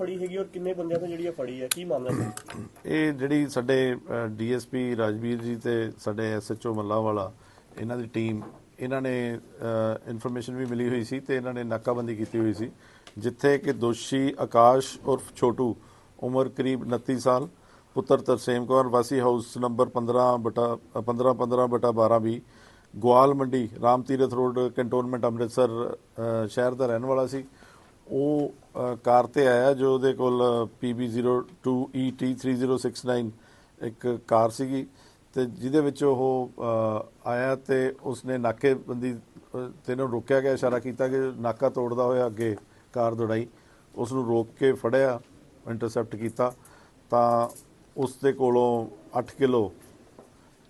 ਫੜੀ ਹੈਗੀ ਔਰ ਕਿੰਨੇ ਬੰਦਿਆਂ ਤੋਂ ਜਿਹੜੀ ਇਹ ਫੜੀ ਹੈ? ਕੀ ਮਾਮਲਾ ਹੈ ਇਹ ਜਿਹੜੀ ਸਾਡੇ ਡੀਐਸਪੀ ਰਾਜਵੀਰ ਜੀ ਤੇ ਸਾਡੇ ਐਸਐਚਓ ਮੱਲਾਵਾਲਾ, ਇਹਨਾਂ ਦੀ ਟੀਮ, ਇਹਨਾਂ ਨੇ ਇਨਫੋਰਮੇਸ਼ਨ ਵੀ ਮਿਲੀ ਹੋਈ ਸੀ ਤੇ ਇਹਨਾਂ ਨੇ ਨਾਕਾਬੰਦੀ ਕੀਤੀ ਹੋਈ ਸੀ, ਜਿੱਥੇ ਕਿ ਦੋਸ਼ੀ ਆਕਾਸ਼ ਉਰਫ ਛੋਟੂ, ਉਮਰ ਕਰੀਬ 29 ਸਾਲ, ਪੁੱਤਰ ਤਰਸੇਮ ਕੌਰ, ਵਾਸੀ ਹਾਊਸ ਨੰਬਰ 15 ਬਟਾ 15 15 ਬਟਾ 12 ਵੀ ਗਵਾਲ ਮੰਡੀ, ਰਾਮ ਤੀਰਥ ਰੋਡ, ਕੰਟੋਨਮੈਂਟ ਅੰਮ੍ਰਿਤਸਰ ਸ਼ਹਿਰ ਦਾ ਰਹਿਣ ਵਾਲਾ ਸੀ। ਉਹ ਕਾਰ ਤੇ ਆਇਆ ਜੋ ਉਹਦੇ ਕੋਲ E PB02ET3069 ਇੱਕ ਕਾਰ ਸੀਗੀ ਤੇ ਜਿਹਦੇ ਵਿੱਚ ਉਹ ਆਇਆ ਤੇ ਉਸਨੇ ਨਾਕੇਬੰਦੀ ਅ, ਤੇ ਨੂੰ ਰੋਕਿਆ ਗਿਆ ਇਸ਼ਾਰਾ ਕੀਤਾ ਕਿ ਨਾਕਾ ਤੋੜਦਾ ਹੋਇਆ ਅੱਗੇ ਕਾਰ ਦੌੜਾਈ। ਉਸ ਨੂੰ ਰੋਕ ਕੇ ਫੜਿਆ ਇੰਟਰਸੈਪਟ ਕੀਤਾ। ਤਾਂ ਉਸ ਦੇ ਕੋਲੋਂ 8 ਕਿਲੋ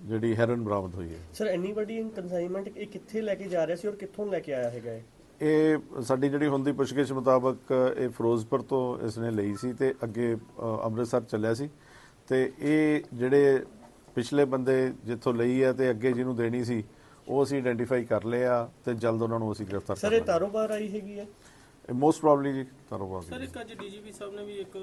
ਜਿਹੜੀ ਹੈਰਨ ਬਰਾਮਦ ਹੋਈ ਹੈ। ਸਰ ਐਨੀ ਵੱਡੀ ਕਨਸਾਈਨਮੈਂਟ ਇਹ ਕਿੱਥੇ ਲੈ ਕੇ ਜਾ ਰਿਹਾ ਸੀ ਔਰ ਕਿੱਥੋਂ ਲੈ ਕੇ ਆਇਆ ਹੈਗਾ ਇਹ? ਇਹ ਸਾਡੀ ਜਿਹੜੀ ਹੁੰਦੀ ਪੁੱਛਗਿੱਛ ਮੁਤਾਬਕ ਇਹ ਫਿਰੋਜ਼ਪੁਰ ਤੋਂ ਇਸਨੇ ਲਈ ਸੀ ਤੇ ਅੱਗੇ ਅੰਮ੍ਰਿਤਸਰ ਚੱਲਿਆ ਸੀ। ਤੇ ਇਹ ਜਿਹੜੇ ਪਿਛਲੇ ਬੰਦੇ ਜਿੱਥੋਂ ਲਈ ਹੈ ਤੇ ਅੱਗੇ ਜਿਹਨੂੰ ਦੇਣੀ ਸੀ ਉਹ ਅਸੀਂ ਆਇਡੈਂਟੀਫਾਈ ਕਰ ਲਿਆ ਤੇ ਜਲਦ ਉਹਨਾਂ ਨੂੰ ਅਸੀਂ ਗ੍ਰਿਫਤਾਰ ਸਰ ਕਰ ਇਹ ਲਾਂਗੇ ਤਾਰੋਬਾਰ ਆਈ ਹੈਗੀ ਹੈ? ਮੋਸਟ ਪ੍ਰੋਬਬਲੀ ਜੀ ਕਾਰੋਬਾਰ ਸਰ। ਇੱਕ ਅੱਜ ਡੀਜੀਪੀ ਸਾਹਿਬ ਨੇ ਵੀ ਇੱਕ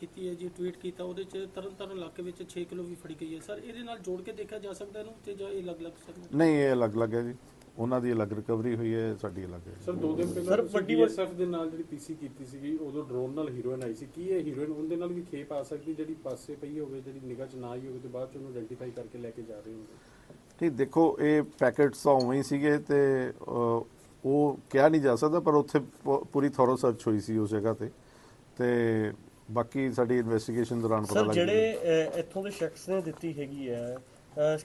ਕੀਤੀ ਹੈ ਜੀ ਟਵੀਟ ਕੀਤਾ ਉਹਦੇ ਚ ਤਰਨਤਾਰਨ ਇਲਾਕੇ ਵਿੱਚ 6 ਕਿਲੋ ਵੀ ਫੜੀ ਗਈ ਹੈ। ਸਰ ਇਹਦੇ ਨਾਲ ਜੋੜ ਕੇ ਦੇਖਿਆ ਜਾ ਸਕਦਾ ਇਹਨੂੰ ਤੇ ਜਾਂ ਇਹ ਅਲੱਗ-ਅਲੱਗ ਸਰ ਨਹੀਂ ਇਹ ਅਲੱਗ-ਅਲੱਗ ਹੈ ਜੀ। ਉਹਨਾਂ ਦੀ ਅਲੱਗ ਰਿਕਵਰੀ ਹੋਈ ਹੈ ਸਾਡੀ ਅਲੱਗ ਹੈ। ਸਰ ਦੋ ਦਿਨ ਪਹਿਲਾਂ ਵੱਡੀ ਵੱਡੀ ਐਸਐਫ ਦੇ ਨਾਲ ਜਿਹੜੀ ਪੀਸੀ ਕੀਤੀ ਸੀਗੀ ਉਦੋਂ ਡਰੋਨ ਨਾਲ ਹੀਰੋਇਨ ਆਈ ਸੀ। ਕੀ ਇਹ ਹੀਰੋਇਨ ਉਹਦੇ ਨਾਲ ਵੀ ਖੇਪ ਆ ਸਕਦੀ ਜਿਹੜੀ ਪਾਸੇ ਪਈ ਹੋਵੇ ਜਿਹੜੀ ਨਿਗਾਹ 'ਚ ਨਾ ਆਈ ਹੋਵੇ ਤੇ ਬਾਅਦ 'ਚ ਉਹਨੂੰ ਆਇਡੈਂਟੀਫਾਈ ਕਰਕੇ ਲੈ ਕੇ ਜਾ ਰਹੇ ਹੋਣਗੇ ਠੀਕ ਦੇਖੋ ਇਹ ਪੈਕੇਟਸ ਤਾਂ ਉਵੇਂ ਹੀ ਸੀਗੇ ਤੇ ਉਹ ਕਿਹਾ ਨਹੀਂ ਜਾ ਸਕਦਾ ਪਰ ਉੱਥੇ ਪੂਰੀ ਥੋਰੋ ਸਰਚ ਹੋਈ ਸੀ ਉਸ ਜਗ੍ਹਾ ਤੇ। ਤੇ ਬਾਕੀ ਸਾਡੀ ਇਨਵੈਸਟੀਗੇਸ਼ਨ ਦੌਰਾਨ ਪਤਾ ਸਰ ਲੱਗ ਜਿਹੜੇ ਇੱਥੋਂ ਦੇ ਸ਼ਖਸ ਨੇ ਦਿੱਤੀ ਹੈਗੀ ਹੈ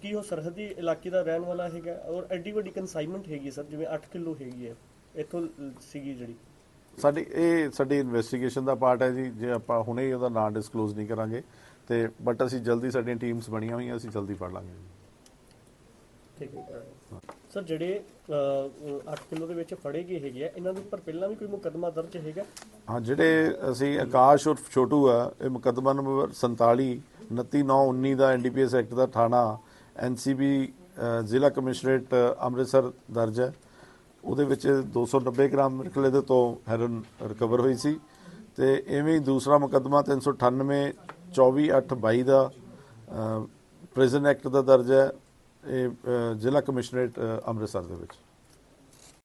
ਕੀ ਉਹ ਸਰਹੱਦੀ ਇਲਾਕੇ ਦਾ ਰਹਿਣ ਵਾਲਾ ਹੈਗਾ? ਔਰ ਐਡੀ ਵੱਡੀ ਕਨਸਾਈਨਮੈਂਟ ਹੈਗੀ ਸਰ ਜਿਵੇਂ 8 ਕਿਲੋ ਹੈਗੀ ਹੈ। ਇੱਥੋਂ ਸੀਗੀ ਜਿਹੜੀ। ਸਾਡੀ ਇਹ ਸਾਡੀ ਇਨਵੈਸਟੀਗੇਸ਼ਨ ਦਾ ਪਾਰਟ ਹੈ ਜੀ। ਜੇ ਆਪਾਂ ਹੁਣੇ ਹੀ ਉਹਦਾ ਨਾਂ ਡਿਸਕਲੋਜ਼ ਨਹੀਂ ਕਰਾਂਗੇ ਤੇ ਬਟ ਅਸੀਂ ਜਲਦੀ ਸਾਡੀਆਂ ਟੀਮਸ ਬਣੀਆਂ ਹੋਈਆਂ ਅਸੀਂ ਜਲਦੀ ਫੜ ਲਾਂਗੇ ਠੀਕ ਹੈ ਸਰ ਜਿਹੜੇ 8 ਕਿਲੋ ਦੇ ਵਿੱਚ ਫੜੇ ਗਏ ਹੈਗੇ ਆ ਇਹਨਾਂ ਦੇ ਉੱਪਰ ਪਹਿਲਾਂ ਵੀ ਕੋਈ ਮੁਕੱਦਮਾ ਦਰਜ ਹੈਗਾ? ਹਾਂ ਜਿਹੜੇ ਅਸੀਂ ਆਕਾਸ਼ ਉਰਫ ਛੋਟੂ ਆ ਇਹ ਮੁਕੱਦਮਾ ਨੰਬਰ 47 29919 ਦਾ ਐਨਡੀਪੀਐਸ ਐਕਟ ਦਾ ਥਾਣਾ ਐਨਸੀਬੀ ਜ਼ਿਲ੍ਹਾ ਕਮਿਸ਼ਨਰੇਟ, ਅੰਮ੍ਰਿਤਸਰ ਦਰਜ ਹੈ। ਉਹਦੇ ਵਿੱਚ 290 ਗ੍ਰਾਮ ਨਿਕਲੇ ਦੇ ਤੋਂ ਹੈਰਨ ਰਿਕਵਰ ਹੋਈ ਸੀ ਤੇ ਐਵੇਂ ਹੀ ਦੂਸਰਾ ਮੁਕੱਦਮਾ 398 24822 ਦਾ ਪ੍ਰਿਜ਼ਨ ਐਕਟ ਦਾ ਦਰਜ ਹੈ। ਇਹ ਜ਼ਿਲ੍ਹਾ ਕਮਿਸ਼ਨਰੇਟ ਅੰਮ੍ਰਿਤਸਰ ਦੇ ਵਿੱਚ।